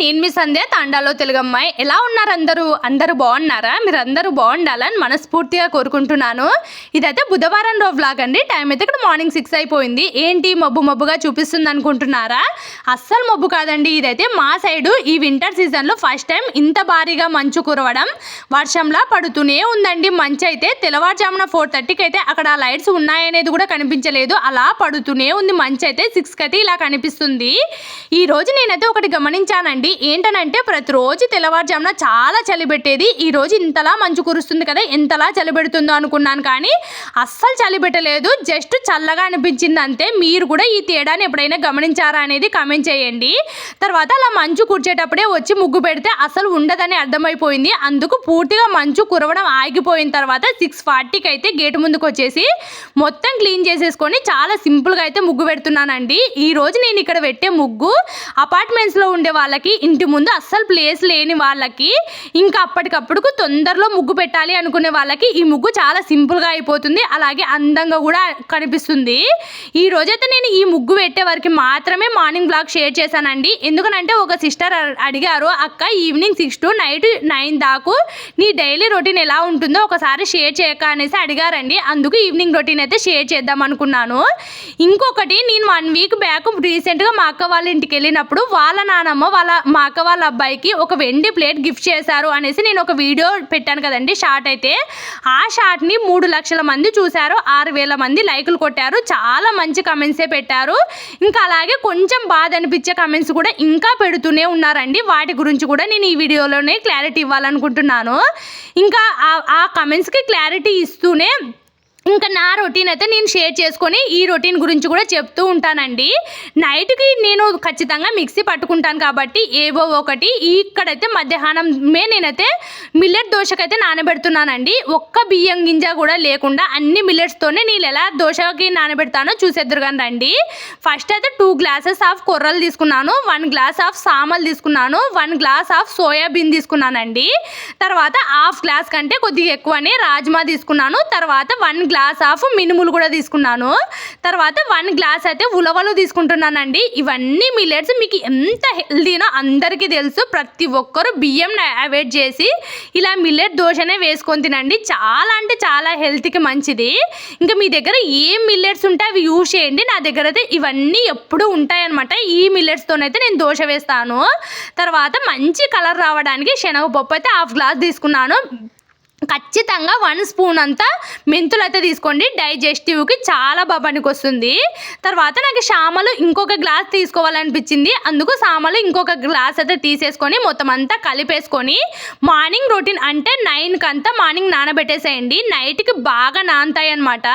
నేను మీ సంధ్య తాండాలో తెలుగమ్మాయి ఎలా ఉన్నారు అందరూ? అందరూ బాగున్నారా? మీరు అందరూ బాగుండాలని మనస్ఫూర్తిగా కోరుకుంటున్నాను. ఇదైతే బుధవారం రోజు వ్లాగ్ అండి. టైం అయితే ఇక్కడ మార్నింగ్ సిక్స్ అయిపోయింది. ఏంటి మబ్బు మబ్బుగా చూపిస్తుంది అనుకుంటున్నారా అస్సలు మబ్బు కాదండి. ఇదైతే మా సైడు ఈ వింటర్ సీజన్లో ఫస్ట్ టైం ఇంత భారీగా మంచు కురవడం వర్షంలా పడుతూనే ఉందండి. మంచు అయితే తెల్లవారుజామున ఫోర్ థర్టీకి అయితే అక్కడ లైట్స్ ఉన్నాయనేది కూడా కనిపించలేదు. అలా పడుతూనే ఉంది. మంచు అయితే సిక్స్కి అయితే ఇలా కనిపిస్తుంది. ఈ రోజు నేనైతే ఒకటి గమనించానండి. ఏంటనంటే ప్రతిరోజు తెల్లవారుజామున చాలా చలి పెట్టేది. ఈ రోజు ఇంతలా మంచు కురుస్తుంది కదా ఎంతలా చలి పెడుతుందో అనుకున్నాను కానీ అస్సలు చలి పెట్టలేదు. జస్ట్ చల్లగా అనిపించింది అంతే మీరు కూడా ఈ తేడాని ఎప్పుడైనా గమనించారా అనేది కమెంట్ చేయండి. తర్వాత అలా మంచు కూర్చేటప్పుడే వచ్చి ముగ్గు పెడితే అసలు ఉండదని అర్థమైపోయింది. అందుకు పూర్తిగా మంచు కురవడం ఆగిపోయిన తర్వాత సిక్స్ ఫార్టీకి అయితే గేటు ముందుకు వచ్చేసి మొత్తం క్లీన్ చేసేసుకొని చాలా సింపుల్గా అయితే ముగ్గు పెడుతున్నానండి. ఈ రోజు నేను ఇక్కడ పెట్టే ముగ్గు అపార్ట్మెంట్స్లో ఉండే వాళ్ళకి ఇంటి ముందు అస్సలు ప్లేస్ లేని వాళ్ళకి ఇంకా అప్పటికప్పుడు తొందరలో ముగ్గు పెట్టాలి అనుకునే వాళ్ళకి ఈ ముగ్గు చాలా సింపుల్గా అయిపోతుంది. అలాగే అందంగా కూడా కనిపిస్తుంది. ఈ రోజైతే నేను ఈ ముగ్గు పెట్టే వరకు మాత్రమే మార్నింగ్ బ్లాగ్ షేర్ చేశానండి. ఎందుకనంటే ఒక సిస్టర్ అడిగారు అక్క evening six to night nine దాకు నీ డైలీ రొటీన్ ఎలా ఉంటుందో ఒకసారి షేర్ చేయక అనేసి అడిగారండి. అందుకు ఈవినింగ్ రొటీన్ అయితే షేర్ చేద్దాం అనుకున్నాను. ఇంకొకటి నేను వన్ వీక్ బ్యాక్ రీసెంట్గా మా అక్క వాళ్ళ ఇంటికి వెళ్ళినప్పుడు వాళ్ళ నానమ్మ వాళ్ళ మా అక్క వాళ్ళ అబ్బాయికి ఒక వెండి ప్లేట్ గిఫ్ట్ చేశారు అనేసి నేను ఒక వీడియో పెట్టాను కదండి షార్ట్ అయితే. ఆ షార్ట్ని మూడు లక్షల మంది చూశారు ఆరు వేల మంది లైకులు కొట్టారు చాలా మంచి కమెంట్సే పెట్టారు. ఇంకా అలాగే కొంచెం బాధ అనిపించే కమెంట్స్ కూడా ఇంకా పెడుతూనే ఉన్నారండి. వాటి గురించి కూడా నేను ఈ వీడియోలోనే క్లారిటీ ఇవ్వాలనుకుంటున్నాను. ఇంకా ఆ- కమెంట్స్కి క్లారిటీ ఇస్తూనే ఇంకా నా రొటీన్ అయితే నేను షేర్ చేసుకొని ఈ రొటీన్ గురించి కూడా చెప్తూ ఉంటానండి. నైట్కి నేను ఖచ్చితంగా మిక్సీ పట్టుకుంటాను కాబట్టి ఏవో ఒకటి. ఇక్కడైతే మధ్యాహ్నమే నేనైతే మిల్లెట్ దోశకైతే నానబెడుతున్నానండి. ఒక్క బియ్యం గింజ కూడా లేకుండా అన్ని మిల్లెట్స్తోనే నేను ఎలా దోశకి నానబెడతానో చూసేద్దరు కానీ రండి. ఫస్ట్ అయితే టూ గ్లాసెస్ ఆఫ్ కొర్రలు తీసుకున్నాను. వన్ గ్లాస్ ఆఫ్ సామలు తీసుకున్నాను. వన్ గ్లాస్ ఆఫ్ సోయాబీన్ తీసుకున్నానండి. తర్వాత హాఫ్ గ్లాస్ కంటే కొద్దిగా ఎక్కువనే రాజ్మా తీసుకున్నాను. తర్వాత వన్ గ్లాస్ గ్లాస్ ఆఫ్ మినుములు కూడా తీసుకున్నాను. తర్వాత వన్ గ్లాస్ అయితే ఉలవలు తీసుకుంటున్నానండి. ఇవన్నీ మిల్లెట్స్ మీకు ఎంత హెల్దీనో అందరికీ తెలుసు. ప్రతి ఒక్కరు బియ్యం అవాయిడ్ చేసి ఇలా మిల్లెట్ దోశనే వేసుకొని తినండి. చాలా అంటే చాలా హెల్త్కి మంచిది. ఇంకా మీ దగ్గర ఏ మిల్లెట్స్ ఉంటే అవి యూజ్ చేయండి. నా దగ్గర అయితే ఇవన్నీ ఎప్పుడూ ఉంటాయన్నమాట. ఈ మిల్లెట్స్తోనైతే నేను దోశ వేస్తాను. తర్వాత మంచి కలర్ రావడానికి శనగపప్పు అయితే హాఫ్ గ్లాస్ తీసుకున్నాను. ఖచ్చితంగా వన్ స్పూన్ అంతా మెంతులు అయితే తీసుకోండి. డైజెస్టివ్కి చాలా బాగా పనికొస్తుంది. తర్వాత నాకు సామలు ఇంకొక గ్లాస్ తీసుకోవాలనిపించింది. అందుకు సామలు ఇంకొక గ్లాస్ అయితే తీసేసుకొని మొత్తం అంతా కలిపేసుకొని మార్నింగ్ రొటీన్ అంటే నైన్కి అంతా మార్నింగ్ నానబెట్టేసేయండి. నైట్కి బాగా నానతాయి అనమాట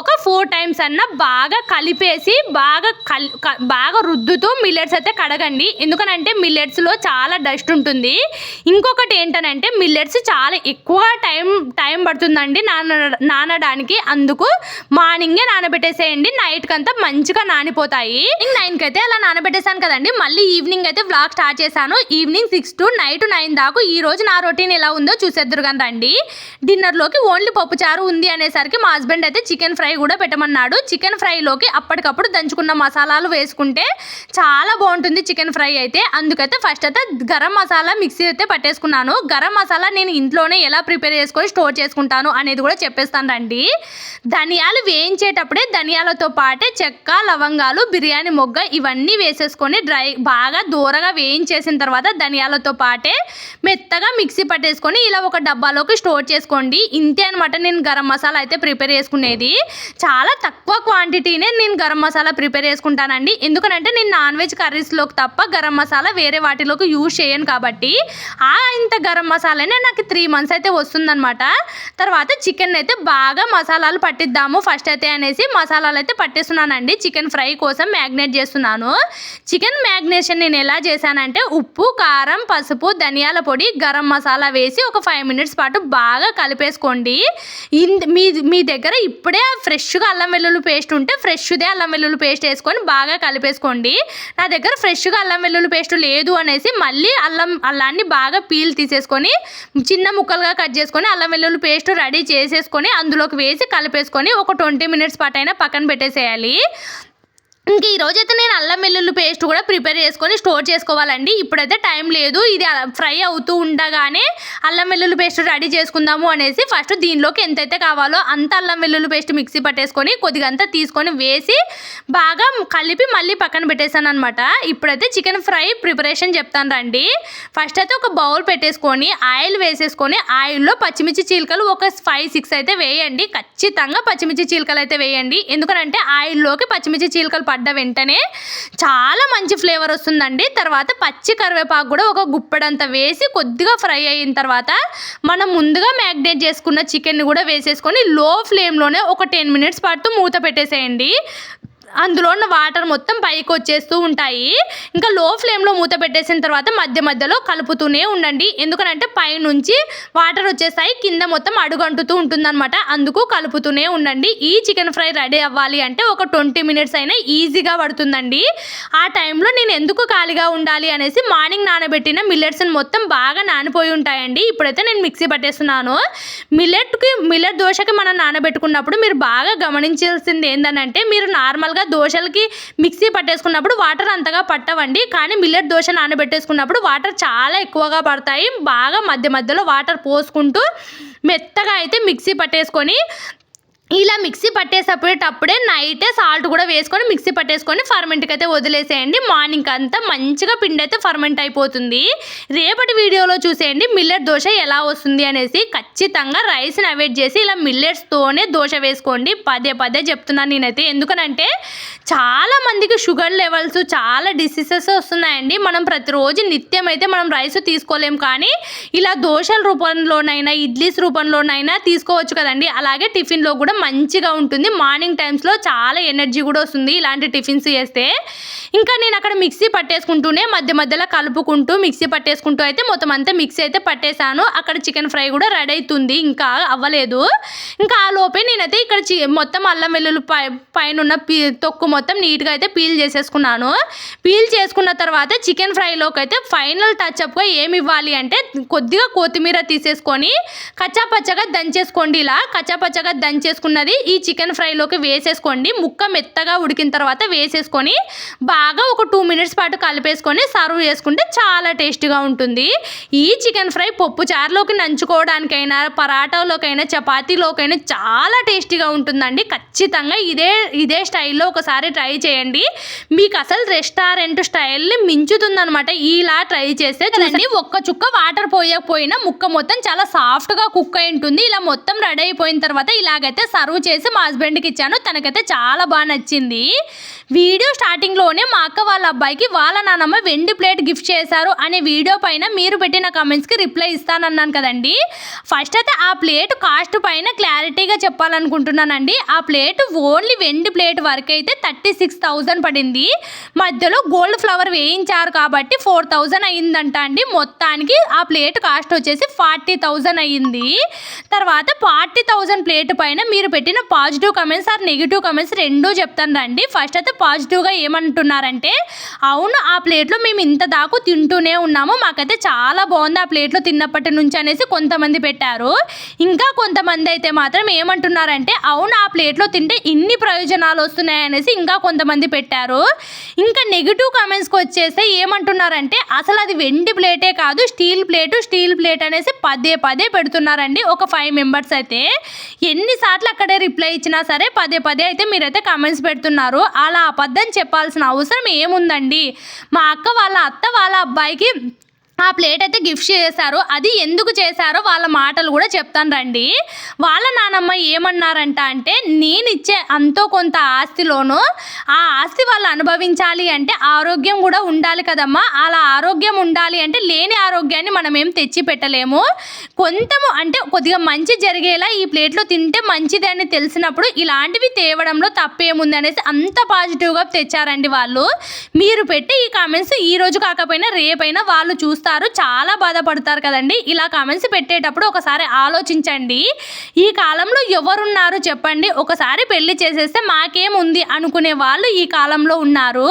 ఒక ఫోర్ టైమ్స్ అన్నా బాగా కలిపేసి బాగా కల్ బాగా రుద్దుతూ మిల్లెట్స్ అయితే కడగండి. ఎందుకనంటే మిల్లెట్స్లో చాలా డస్ట్ ఉంటుంది. ఇంకొకటి ఏంటనంటే మిల్లెట్స్ చాలా ఎక్కువ టైం టైం పడుతుందండి నాన నానడానికి. అందుకు మార్నింగే నానబెట్టేసేయండి. నైట్కి అంతా మంచిగా నానిపోతాయి. నైన్కి అయితే అలా నానబెట్టేసాను కదండి. మళ్ళీ ఈవినింగ్ అయితే వ్లాగ్ స్టార్ట్ చేశాను. Evening six to night nine దాకా ఈ రోజు నా రొటీన్ ఎలా ఉందో చూసేద్దరు కానీ రండి. డిన్నర్లోకి ఓన్లీ పప్పుచారు ఉంది అనేసరికి మా హస్బెండ్ అయితే చికెన్ ఫ్రై కూడా పెట్టమన్నాడు. చికెన్ ఫ్రైలోకి అప్పటికప్పుడు దంచుకున్న మసాలాలు వేసుకుంటే చాలా బాగుంటుంది చికెన్ ఫ్రై అయితే. అందుకైతే ఫస్ట్ అయితే గరం మసాలా మిక్సీ అయితే పట్టేసుకున్నాను. గరం మసాలా నేను ఇంట్లోనే ఎలా ప్రిపేర్ ప్రిపేర్ చేసుకొని స్టోర్ చేసుకుంటాను అనేది కూడా చెప్పేస్తాను రండి. ధనియాలు వేయించేటప్పుడే ధనియాలతో పాటే చెక్క లవంగాలు బిర్యానీ మొగ్గ ఇవన్నీ వేసేసుకొని డ్రై బాగా దూరగా వేయించేసిన తర్వాత ధనియాలతో పాటే మెత్తగా మిక్సీ పట్టేసుకొని ఇలా ఒక డబ్బాలోకి స్టోర్ చేసుకోండి. ఇంతే అనమాట నేను గరం మసాలా అయితే ప్రిపేర్ చేసుకునేది. చాలా తక్కువ క్వాంటిటీనే నేను గరం మసాలా ప్రిపేర్ చేసుకుంటానండి. ఎందుకనంటే నేను నాన్ వెజ్ కర్రీస్లోకి తప్ప గరం మసాలా వేరే వాటిలోకి యూజ్ చేయను కాబట్టి ఆ ఇంత గరం మసాలానే నాకు త్రీ మంత్స్ అయితే వస్తుంది. వస్తుందనమాట తర్వాత చికెన్ అయితే బాగా మసాలాలు పట్టిద్దాము ఫస్ట్ అయితే అనేసి మసాలాలు అయితే పట్టిస్తున్నానండి. చికెన్ ఫ్రై కోసం మ్యాగ్నేట్ చేస్తున్నాను. చికెన్ మ్యాగ్నేషన్ నేను ఎలా చేశానంటే ఉప్పు కారం పసుపు ధనియాల పొడి గరం మసాలా వేసి ఒక ఫైవ్ మినిట్స్ పాటు బాగా కలిపేసుకోండి. ఇన్- మీ మీ దగ్గర ఇప్పుడే ఫ్రెష్గా అల్లం వెల్లుల్లి పేస్ట్ ఉంటే ఫ్రెష్దే అల్లం వెల్లుల్లి పేస్ట్ వేసుకొని బాగా కలిపేసుకోండి. నా దగ్గర ఫ్రెష్గా అల్లం వెల్లుల్లి పేస్ట్ లేదు అనేసి మళ్ళీ అల్లం అల్లాన్ని బాగా పీల్ తీసేసుకొని చిన్న ముక్కలుగా కట్ చేసుకొని అల్లం వెల్లుల్లి పేస్ట్ రెడీ చేసేసుకొని అందులోకి వేసి కలిపేసుకొని ఒక ట్వంటీ మినిట్స్ పాటు అయినా పక్కన పెట్టేసేయాలి. ఇంక ఈ రోజైతే నేను అల్లం వెల్లుల్లి పేస్ట్ కూడా ప్రిపేర్ చేసుకొని స్టోర్ చేసుకోవాలండి. ఇప్పుడైతే టైం లేదు. ఇది ఫ్రై అవుతూ ఉండగానే అల్లం వెల్లుల్లి పేస్ట్ రెడీ చేసుకుందాము అనేసి ఫస్ట్ దీనిలోకి ఎంతైతే కావాలో అంత అల్లం వెల్లుల్లి పేస్ట్ మిక్సీ పట్టేసుకొని కొద్దిగా అంతా తీసుకొని వేసి బాగా కలిపి మళ్ళీ పక్కన పెట్టేశాను అనమాట ఇప్పుడైతే చికెన్ ఫ్రై ప్రిపరేషన్ చెప్తాను రండి. ఫస్ట్ అయితే ఒక బౌల్ పెట్టేసుకొని ఆయిల్ వేసేసుకొని ఆయిల్లో పచ్చిమిర్చి చీలికలు ఒక ఫైవ్ సిక్స్ అయితే వేయండి. ఖచ్చితంగా పచ్చిమిర్చి చీలికలు అయితే వేయండి. ఎందుకంటే ఆయిల్లోకి పచ్చిమిర్చి చీలికలు పడ్డ వెంటనే చాలా మంచి ఫ్లేవర్ వస్తుందండి. తర్వాత పచ్చి కరివేపాకు కూడా ఒక గుప్పెడంత వేసి కొద్దిగా ఫ్రై అయిన తర్వాత మనం ముందుగా మ్యాగ్నేట్ చేసుకున్న చికెన్ని కూడా వేసేసుకొని లో ఫ్లేమ్లోనే ఒక టెన్ మినిట్స్ పాటు మూత పెట్టేసేయండి. అందులో ఉన్న వాటర్ మొత్తం పైకి వచ్చేస్తూ ఉంటాయి. ఇంకా లో ఫ్లేమ్లో మూత పెట్టేసిన తర్వాత మధ్య మధ్యలో కలుపుతూనే ఉండండి. ఎందుకనంటే పైనుంచి వాటర్ వచ్చేస్తాయి కింద మొత్తం అడుగంటుతూ ఉంటుందన్నమాట. అందుకు కలుపుతూనే ఉండండి. ఈ చికెన్ ఫ్రై రెడీ అవ్వాలి అంటే ఒక ట్వంటీ మినిట్స్ అయినా ఈజీగా పడుతుందండి. ఆ టైంలో నేను ఎందుకు ఖాళీగా ఉండాలి అనేసి మార్నింగ్ నానబెట్టిన మిల్లెట్స్ని మొత్తం బాగా నానిపోయి ఉంటాయండి. ఇప్పుడైతే నేను మిక్సీ పట్టేస్తున్నాను. మిల్లెట్కి మిల్లెట్ దోశకి మనం నానబెట్టుకున్నప్పుడు మీరు బాగా గమనించాల్సింది ఏంటంటే మీరు నార్మల్గా దోశలకి మిక్సీ పట్టేసుకున్నప్పుడు వాటర్ అంతగా పట్టవండి. కానీ మిల్లెట్ దోశ నానబెట్టేసుకున్నప్పుడు వాటర్ చాలా ఎక్కువగా పడతాయి. బాగా మధ్య మధ్యలో వాటర్ పోసుకుంటూ మెత్తగా అయితే మిక్సీ పట్టేసుకొని ఇలా మిక్సీ పట్టేసేటప్పుడే నైటే సాల్ట్ కూడా వేసుకొని మిక్సీ పట్టేసుకొని ఫర్మెంట్కి అయితే వదిలేసేయండి. మార్నింగ్ అంతా మంచిగా పిండి అయితే ఫర్మెంట్ అయిపోతుంది. రేపటి వీడియోలో చూసేయండి మిల్లెట్ దోశ ఎలా వస్తుంది అనేసి. ఖచ్చితంగా రైస్ని అవాయిడ్ చేసి ఇలా మిల్లెట్స్తోనే దోశ వేసుకోండి. పదే పదే చెప్తున్నాను నేనైతే. ఎందుకనంటే చాలా మందికి షుగర్ లెవెల్స్ చాలా డిసీజెస్ వస్తున్నాయండి. మనం ప్రతిరోజు నిత్యం అయితే మనం రైస్ తీసుకోలేం కానీ ఇలా దోశల రూపంలోనైనా ఇడ్లీస్ రూపంలోనైనా తీసుకోవచ్చు కదండి. అలాగే టిఫిన్లో కూడా మంచిగా ఉంటుంది. మార్నింగ్ టైమ్స్లో చాలా ఎనర్జీ కూడా వస్తుంది ఇలాంటి టిఫిన్స్ చేస్తే. ఇంకా నేను అక్కడ మిక్సీ పట్టేసుకుంటూనే మధ్య మధ్యలో కలుపుకుంటూ మిక్సీ పట్టేసుకుంటూ అయితే మొత్తం అంతా మిక్సీ అయితే పట్టేశాను. అక్కడ చికెన్ ఫ్రై కూడా రెడీ అవుతుంది. ఇంకా అవ్వలేదు. ఇంకా ఆ లోపే నేనైతే ఇక్కడ చి మొత్తం అల్లం వెల్లుల్లి పై పైన ఉన్న పీ తొక్కు మొత్తం నీట్గా అయితే పీల్ చేసేసుకున్నాను. పీల్ చేసుకున్న తర్వాత చికెన్ ఫ్రైలోకి అయితే ఫైనల్ టచ్అప్గా ఏమి ఇవ్వాలి అంటే కొద్దిగా కొత్తిమీర తీసేసుకొని కచ్చా పచ్చగా దంచేసుకోండి ఇలా. కచ్చా పచ్చగా దంచేసుకున్నది ఈ చికెన్ ఫ్రైలోకి వేసేసుకోండి. ముక్క మెత్తగా ఉడికిన తర్వాత వేసేసుకొని బాగా ఒక టూ మినిట్స్ పాటు కలిపేసుకొని సర్వ్ చేసుకుంటే చాలా టేస్టీగా ఉంటుంది. ఈ చికెన్ ఫ్రై పప్పు చారులోకి నంచుకోవడానికైనా పరాటాలోకైనా చపాతీలోకైనా చాలా టేస్టీగా ఉంటుందండి. ఖచ్చితంగా ఇదే ఇదే స్టైల్లో ఒకసారి ట్రై చేయండి. మీకు అసలు రెస్టారెంట్ స్టైల్ని మించుతుందనమాట ఇలా ట్రై చేస్తే చూడండి ఒక్క చుక్క వాటర్ పోయకపోయినా ముక్క మొత్తం చాలా సాఫ్ట్గా కుక్ అయి ఉంటుంది. ఇలా మొత్తం రెడీ అయిపోయిన తర్వాత ఇలాగైతే సర్వ్ చేసి మా హస్బెండ్కి ఇచ్చాను. తనకైతే చాలా బాగా నచ్చింది. వీడియో స్టార్టింగ్లోనే మా అక్క వాళ్ళ అబ్బాయికి వాళ్ళ నాన్నమ్మ వెండి ప్లేట్ గిఫ్ట్ చేశారు అనే వీడియో పైన మీరు పెట్టిన కమెంట్స్కి రిప్లై ఇస్తానన్నాను కదండి. ఫస్ట్ అయితే ఆ ప్లేట్ కాస్ట్ పైన క్లారిటీగా చెప్పాలనుకుంటున్నానండి. ఆ ప్లేట్ ఓన్లీ వెండి ప్లేట్ వరకు అయితే థర్టీ సిక్స్ థౌజండ్ పడింది. మధ్యలో గోల్డ్ ఫ్లవర్ వేయించారు కాబట్టి ఫోర్ థౌజండ్ అయ్యిందంట అండి. మొత్తానికి ఆ ప్లేట్ కాస్ట్ వచ్చేసి ఫార్టీ థౌజండ్ అయ్యింది తర్వాత ఫార్టీ థౌజండ్ ప్లేట్ పైన మీరు పెట్టిన positive comments or negative comments రెండూ చెప్తాను రండి. ఫస్ట్ అయితే పాజిటివ్గా ఏమంటున్నారంటే అవును ఆ ప్లేట్లో మేము ఇంత దాకా తింటూనే ఉన్నాము. మాకైతే చాలా బాగుంది ఆ ప్లేట్లో తిన్నప్పటి నుంచి అనేసి కొంతమంది పెట్టారు. ఇంకా కొంతమంది అయితే మాత్రం ఏమంటున్నారంటే అవును ఆ ప్లేట్లో తింటే ఇన్ని ప్రయోజనాలు వస్తున్నాయి అనేసి ఇంకా కొంతమంది పెట్టారు. ఇంకా నెగిటివ్ కామెంట్స్కి వచ్చేస్తే ఏమంటున్నారంటే అసలు అది వెండి ప్లేటే కాదు స్టీల్ ప్లేటు స్టీల్ ప్లేట్ అనేసి పదే పదే పెడుతున్నారండి ఒక ఫైవ్ మెంబర్స్ అయితే. ఎన్నిసార్లు అక్కడే రిప్లై ఇచ్చినా సరే పదే పదే అయితే మీరైతే కామెంట్స్ పెడుతున్నారు. అలా అబద్ధం చెప్పాల్సిన అవసరం ఏముందండి? మా అక్క వాళ్ళ అత్త వాళ్ళ అబ్బాయికి ఆ ప్లేట్ అయితే గిఫ్ట్ చేశారు. అది ఎందుకు చేశారో వాళ్ళ మాటలు కూడా చెప్తాను రండి. వాళ్ళ నానమ్మ ఏమన్నారంట అంటే నేను ఇచ్చే అంతో కొంత ఆస్తిలోను ఆ ఆస్తి వాళ్ళు అనుభవించాలి అంటే ఆరోగ్యం కూడా ఉండాలి కదమ్మా. అలా ఆరోగ్యం ఉండాలి అంటే లేని ఆరోగ్యాన్ని మనం ఏం తెచ్చి పెట్టలేము కొంతము అంటే కొద్దిగా మంచి జరిగేలా ఈ ప్లేట్లో తింటే మంచిది అని తెలిసినప్పుడు ఇలాంటివి తేవడంలో తప్పేముంది అనేసి అంత పాజిటివ్గా తెచ్చారండి వాళ్ళు. మీరు పెట్టి ఈ కామెంట్స్ ఈ రోజు కాకపోయినా రేపైనా వాళ్ళు చూస్తారు. చూస్తారు. చాలా బాధపడతారు కదండి. ఇలా కామెంట్స్ పెట్టేటప్పుడు ఒకసారి ఆలోచించండి. ఈ కాలంలో ఎవరున్నారు చెప్పండి. ఒకసారి పెళ్ళి చేసేస్తే మాకేముంది అనుకునే వాళ్ళు ఈ కాలంలో ఉన్నారు.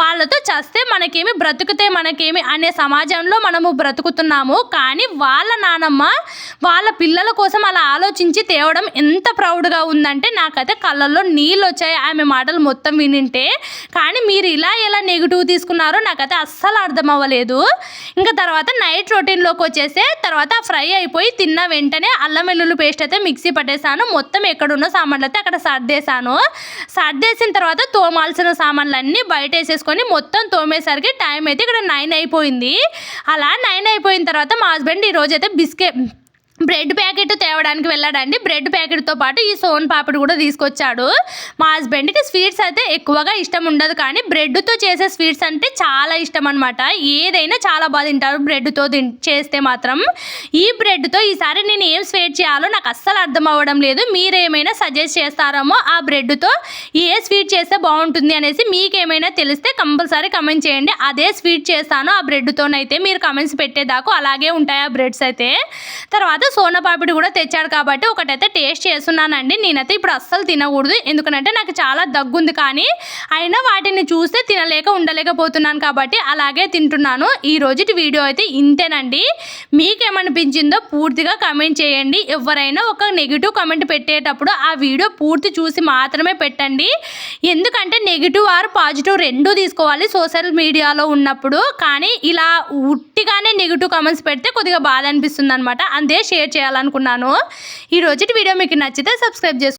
వాళ్ళతో చస్తే మనకేమి బ్రతుకుతే మనకేమి అనే సమాజంలో మనము బ్రతుకుతున్నాము. కానీ వాళ్ళ నానమ్మ వాళ్ళ పిల్లల కోసం అలా ఆలోచించి తేవడం ఎంత ప్రౌడ్గా ఉందంటే నాకైతే కళ్ళల్లో నీళ్ళు వచ్చాయి ఆమె మాటలు మొత్తం వినింటే. కానీ మీరు ఇలా ఎలా నెగిటివ్ తీసుకున్నారో నాకైతే అస్సలు అర్థం అవ్వలేదు. ఇంకా తర్వాత నైట్ రొటీన్లోకి వచ్చేస్తే తర్వాత ఫ్రై అయిపోయి తిన్న వెంటనే అల్లం వెల్లుల్లి పేస్ట్ అయితే మిక్సీ పట్టేసాను. మొత్తం ఎక్కడున్న సామాన్లు అయితే అక్కడ సర్దేశాను. సర్దేసిన తర్వాత తోమాల్సిన సామాన్లు అన్నీ బయట వేసేసుకొని మొత్తం తోమేసరికి టైం అయితే ఇక్కడ నైన్ అయిపోయింది. అలా నైన్ అయిపోయిన తర్వాత మా హస్బెండ్ ఈరోజు అయితే బిస్కెట్ బ్రెడ్ ప్యాకెట్ తేవడానికి వెళ్ళాడండి. బ్రెడ్ ప్యాకెట్తో పాటు ఈ సోన్ పాపిడి కూడా తీసుకొచ్చాడు. మా హస్బెండ్కి స్వీట్స్ అయితే ఎక్కువగా ఇష్టం ఉండదు కానీ బ్రెడ్తో చేసే స్వీట్స్ అంటే చాలా ఇష్టం అనమాట ఏదైనా చాలా బాగా తింటారు బ్రెడ్తో తిన్ చేస్తే మాత్రం. ఈ బ్రెడ్తో ఈసారి నేను ఏం స్వీట్ చేయాలో నాకు అస్సలు అర్థం అవ్వడం లేదు. మీరు ఏమైనా సజెస్ట్ చేస్తారేమో ఆ బ్రెడ్తో ఏ స్వీట్ చేస్తే బాగుంటుంది అనేసి మీకు ఏమైనా తెలిస్తే కంపల్సరీ కమెంట్ చేయండి. అదే స్వీట్ చేస్తాను ఆ బ్రెడ్తోనైతే మీరు కమెంట్స్ పెట్టేదాకా అలాగే ఉంటాయి ఆ బ్రెడ్స్ అయితే. తర్వాత సోనా పాపిడి కూడా తెచ్చాడు కాబట్టి ఒకటైతే టేస్ట్ చేస్తున్నానండి. నేనైతే ఇప్పుడు అస్సలు తినకూడదు. ఎందుకంటే నాకు చాలా దగ్గుంది కానీ అయినా వాటిని చూస్తే తినలేక ఉండలేకపోతున్నాను కాబట్టి అలాగే తింటున్నాను. ఈ రోజుటి వీడియో అయితే ఇంతేనండి. మీకేమనిపించిందో పూర్తిగా కమెంట్ చేయండి. ఎవరైనా ఒక నెగిటివ్ కమెంట్ పెట్టేటప్పుడు ఆ వీడియో పూర్తి చూసి మాత్రమే పెట్టండి. ఎందుకంటే నెగిటివ్ ఆర్ పాజిటివ్ రెండూ తీసుకోవాలి సోషల్ మీడియాలో ఉన్నప్పుడు. కానీ ఇలా ఉట్టిగానే నెగిటివ్ కమెంట్స్ పెడితే కొద్దిగా బాధ అనిపిస్తుంది అనమాట అంతే షేర్ చేయాలనుకున్నాను. ఈ రోజు వీడియో మీకు నచ్చితే సబ్స్క్రైబ్ చేసుకోండి